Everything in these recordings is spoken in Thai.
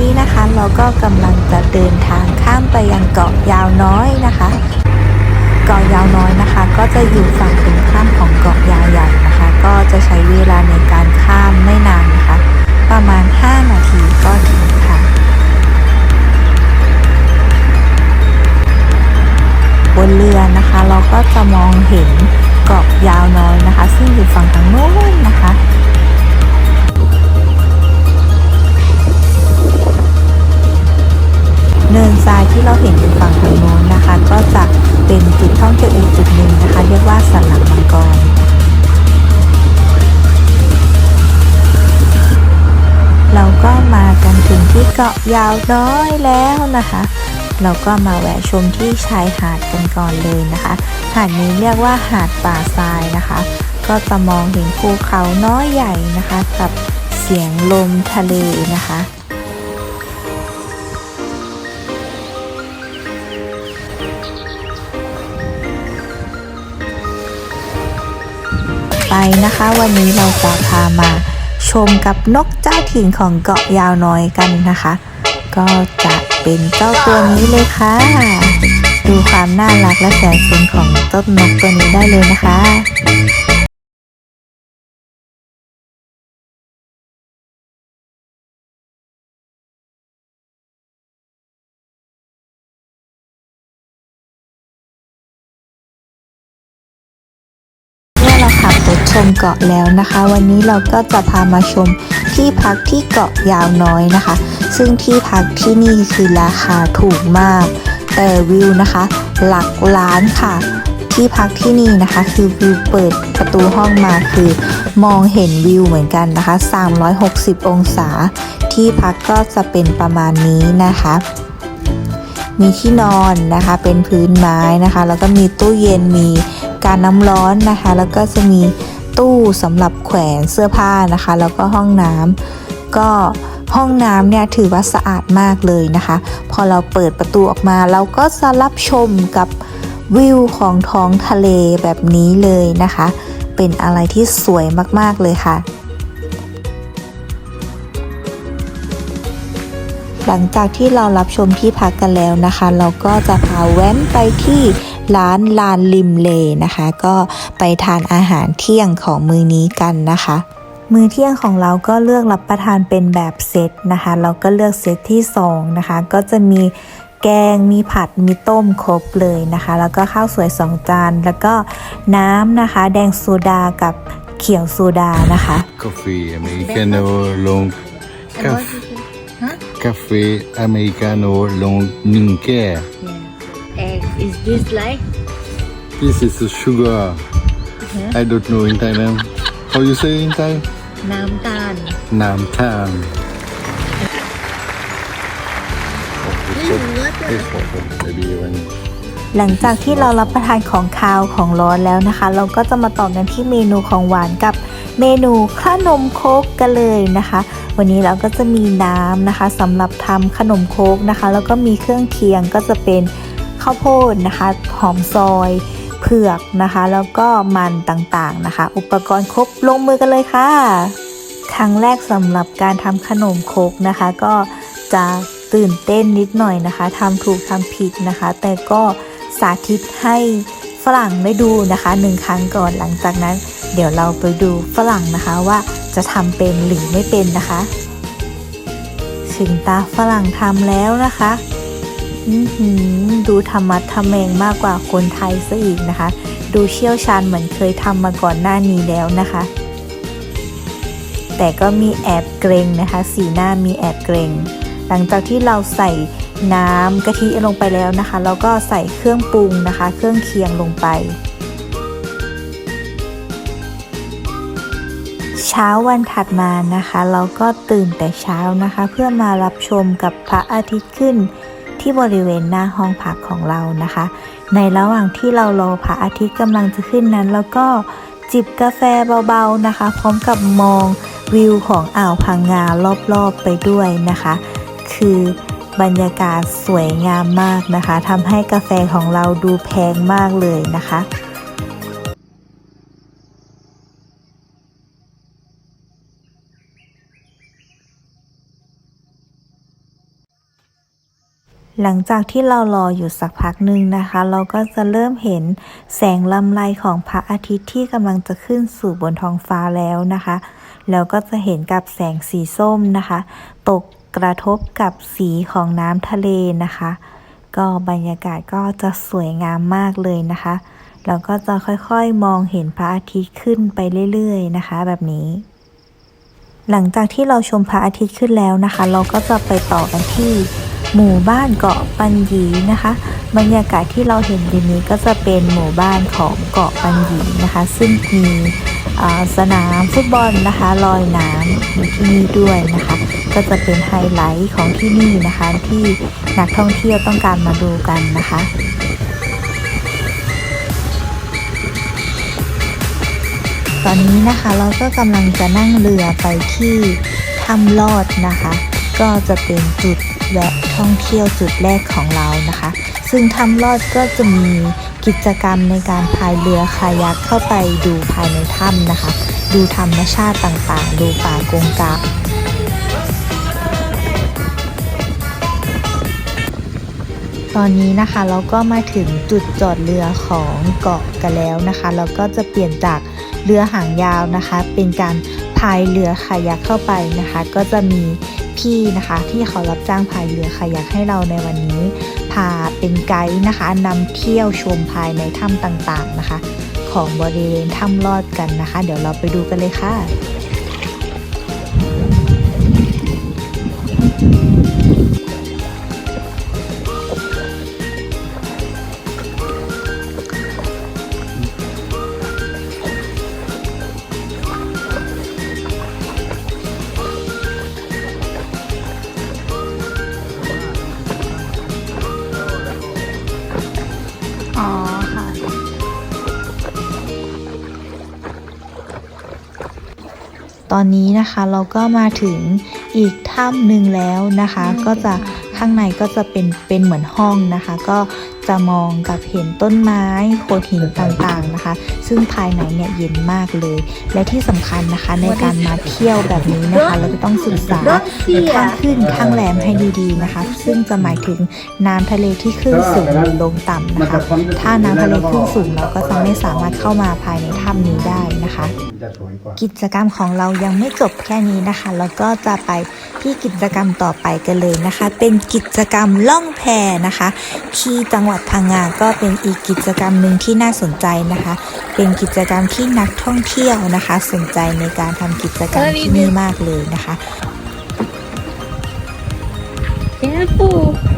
นี้นะคะ เราก็กำลังจะเดินทางข้ามไปยังเกาะยาวน้อยนะคะเกาะยาวน้อยนะคะ ก็จะอยู่ฝั่งตรงข้ามของเกาะยาวใหญ่นะคะ ก็จะใช้เวลาในการข้ามไม่นานนะคะ ประมาณ 5 นาทีก็ถึงค่ะ บนเรือนะคะ เราก็จะมองเห็นเกาะยาวน้อยนะคะ ซึ่งอยู่ฝั่งทางโน้นนะคะ เนินทรายที่เราเห็นอยู่ฝั่งทางโน้นนะคะ ก็จะเป็นจุดท่องเที่ยวอีกจุดหนึ่งนะคะ เรียกว่าสันหลังมังกรเราก็มากันถึงที่เกาะยาวน้อยแล้วนะคะ เราก็มาแวะชมที่ชายหาดกันก่อนเลยนะคะ หาดนี้เรียกว่าหาดป่าทรายนะคะ ก็จะมองเห็นภูเขาน้อยใหญ่นะคะ กับเสียงลมทะเลนะคะ นะคะ วันนี้เราจะพามาชมกับนกเจ้าถิ่นของเกาะยาวน้อยกันนะคะ ก็จะเป็นเจ้าตัวนี้เลยค่ะ ดูความน่ารักและแสนสนของต้นนกตัวนี้ได้เลยนะคะ มเกาะแล้วนะคะ วันนี้เราก็จะพามาชมที่พักที่เกาะยาวน้อยนะคะ ซึ่งที่พักที่นี่คือราคาถูกมาก แต่วิวนะคะ หลักล้านค่ะ ที่พักที่นี่นะคะ คือวิวเปิดประตูห้องมาคือ มองเห็นวิวเหมือนกันนะคะ 360 องศา ที่พักก็จะเป็นประมาณนี้นะคะมีที่นอนนะคะ เป็นพื้นไม้นะคะ แล้วก็มีตู้เย็นมีการน้ำร้อนนะคะ แล้วก็จะมี ตู้สำหรับแขวนเสื้อผ้านะคะ แล้วก็ห้องน้ำก็ห้องน้ำเนี่ยถือว่าสะอาดมากเลยนะคะ พอเราเปิดประตูออกมาเราก็จะรับชมกับวิวของท้องทะเลแบบนี้เลยนะคะ เป็นอะไรที่สวยมากๆเลยค่ะ หลังจากที่เรารับชมที่พักกันแล้วนะคะ เราก็จะพาแว้นไปที่ ร้านลานริมเลนะคะ ก็ไปทานอาหารเที่ยงของมื้อนี้กันนะคะ มื้อเที่ยงของเราก็เลือกรับประทานเป็นแบบเซตนะคะ เราก็เลือกเซตที่2นะคะ ก็จะมีแกงมีผัดมีต้มครบเลยนะคะ แล้วก็ข้าวสวยสองจานแล้วก็น้ำนะคะ แดงโซดากับเขียวโซดานะคะ Caffè americano long caff, caffè americano long ninke. Yeah. Egg is this like This is the sugar. I don't know in Thailand. How you say in Thai? น้ำตาล Nam Tham. This one, maybe one. หลังจากที่เรารับประทานของคาวของร้อนแล้วนะคะ เราก็จะมาต่อกันที่เมนูของหวานกับเมนูขนมโคกกันเลยนะคะ วันนี้เราก็จะมีน้ำนะคะสำหรับทำขนมโคกนะคะ แล้วก็มีเครื่องเคียงก็จะเป็น ข้าวโพดนะคะหอมซอยเผือกนะคะ แล้วก็มันต่างๆนะคะ อุปกรณ์ครบลงมือกันเลยค่ะ ครั้งแรกสำหรับการทำขนมโคกนะคะ ก็จะตื่นเต้นนิดหน่อยนะคะทำถูกทำผิดนะคะ แต่ก็สาธิตให้ฝรั่งได้ดูนะคะหนึ่งครั้งก่อนหลังจากนั้น เดี๋ยวเราไปดูฝรั่งนะคะว่าจะทำเป็นหรือไม่เป็นนะคะ ถึงตาฝรั่งทำแล้วนะคะ ดูธรรมัดทำแมงมากกว่าคนไทยซะอีกนะคะ ดูเชี่ยวชาญเหมือนเคยทำมาก่อนหน้านี้แล้วนะคะ แต่ก็มีแอบเกรงนะคะ สีหน้ามีแอบเกรง หลังจากที่เราใส่น้ำกะทิลงไปแล้วนะคะเราก็ใส่เครื่องปรุงนะคะ เครื่องเคียงลงไปเช้าวันถัดมานะคะ เราก็ตื่นแต่เช้านะคะ เพื่อมารับชมกับพระอาทิตย์ขึ้น ที่บริเวณหน้าห้องพักของเรานะคะ ในระหว่างที่เรารอพระอาทิตย์กำลังจะขึ้นนั้น แล้วก็จิบกาแฟเบาๆนะคะ พร้อมกับมองวิวของอ่าวพังงารอบๆไปด้วยนะคะ คือบรรยากาศสวยงามมากนะคะทำให้กาแฟของเราดูแพงมากเลยนะคะ หลังจากที่เรารออยู่สักพักหนึ่งนะคะ เราก็จะเริ่มเห็นแสงลำไรของพระอาทิตย์ที่กำลังจะขึ้นสู่บนท้องฟ้าแล้วนะคะ แล้วก็จะเห็นกับแสงสีส้มนะคะ ตกกระทบกับสีของน้ำทะเลนะคะ ก็บรรยากาศก็จะสวยงามมากเลยนะคะแล้วก็จะค่อยๆมองเห็นพระอาทิตย์ขึ้นไปเรื่อยๆนะคะ แบบนี้ หลังจากที่เราชมพระอาทิตย์ขึ้นแล้วนะคะ เราก็จะไปต่อกันที่ หมู่บ้านเกาะปัญญีนะคะ บรรยากาศที่เราเห็นอยู่นี้ก็จะเป็นหมู่บ้านของเกาะปัญญีนะคะ ซึ่งมีสนามฟุตบอลนะคะลอยน้ำที่นี่ด้วยนะคะ ก็จะเป็นไฮไลท์ของที่นี่นะคะ ที่นักท่องเที่ยวต้องการมาดูกันนะคะตอนนี้นะคะเราก็กำลังจะนั่งเรือไปที่ถ้ำลอดนะคะ ก็จะเป็นจุด แวะท่องเที่ยวจุดแรกของเรานะคะ ซึ่งถ้ำลอดก็จะมีกิจกรรมในการพายเรือคายักเข้าไปดูภายในถ้ำนะคะ ดูธรรมชาติต่างๆ ดูป่ากงกาตอนนี้นะคะเราก็มาถึงจุดจอดเรือของเกาะกันแล้วนะคะเราก็จะเปลี่ยนจากเรือหางยาวนะคะ เป็นการพายเรือคายักเข้าไปนะคะ ก็จะมี พี่นะคะ ที่เขารับจ้างพายเรือค่ะอยากให้เราในวันนี้ พาเป็นไกด์นะคะนำเที่ยวชมภายในถ้ำต่างๆนะคะ ของบริเวณถ้ำลอดกันนะคะ เดี๋ยวเราไปดูกันเลยค่ะ อนนี้นะคะเราก็มาถึงอีกถ้ำหนึ่งแล้วนะคะ ก็จะข้างในก็จะเป็นเป็นเหมือนห้องนะคะ ก็ จะมองกับเห็นต้นไม้โขดหินต่างๆนะคะ ซึ่งภายในเนี่ยเย็นมากเลย และที่สำคัญนะคะในการมาเที่ยวแบบนี้นะคะ เราจะต้องศึกษาข้างขึ้นข้างแรมให้ดีๆนะคะ ซึ่งจะหมายถึงน้ำทะเลที่ขึ้นสูงหรือลงต่ำนะคะ ถ้าน้ำทะเลขึ้นสูงเราก็จะไม่สามารถเข้ามาภายในถ้ำนี้ได้นะคะจะสวยกว่ากิจกรรมของเรายังไม่จบแค่นี้นะคะ แล้วก็จะไป ที่กิจกรรมต่อไปกันเลยนะคะ เป็นกิจกรรมล่องแพนะคะ ที่จังหวัดพังงาก็เป็นอีกกิจกรรมหนึ่งที่น่าสนใจนะคะ เป็นกิจกรรมที่นักท่องเที่ยวนะคะ สนใจในการทำกิจกรรมที่นี่มากเลยนะคะ Careful.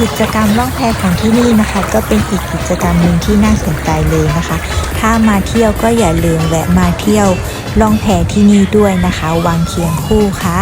กิจกรรมล่องแพของที่นี่นะคะ ก็เป็นอีกกิจกรรมหนึ่งที่น่าสนใจเลยนะคะ ถ้ามาเที่ยวก็อย่าลืมแวะมาเที่ยวล่องแพที่นี่ด้วยนะคะ วังเคียงคู่ค่ะ